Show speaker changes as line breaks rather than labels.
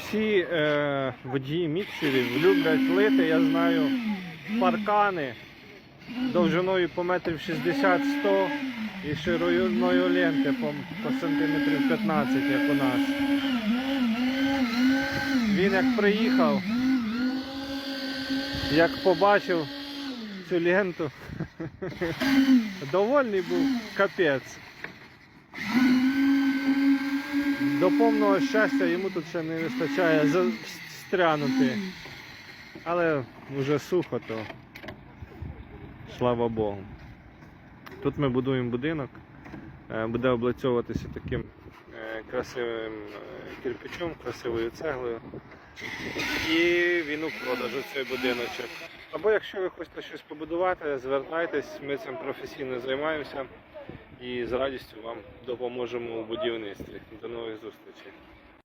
Всі е, водії міксерів люблять лити, я знаю, паркани довжиною по метрів 60-100 і шириною ленти по, по сантиметрів 15, як у нас. Він як приїхав, як побачив цю ленту, довольний був капець. До повного щастя йому тут ще не вистачає за- встрянути. Але вже сухо, то слава Богу. Тут ми будуємо будинок, е, буде облицьовуватися таким е, красивим е, кирпичом, красивою цеглою. І він у продажу цей будиночок. Або якщо ви хочете щось побудувати, звертайтесь, ми цим професійно займаємося і з радістю вам допоможемо у будівництві. До нових зустрічей.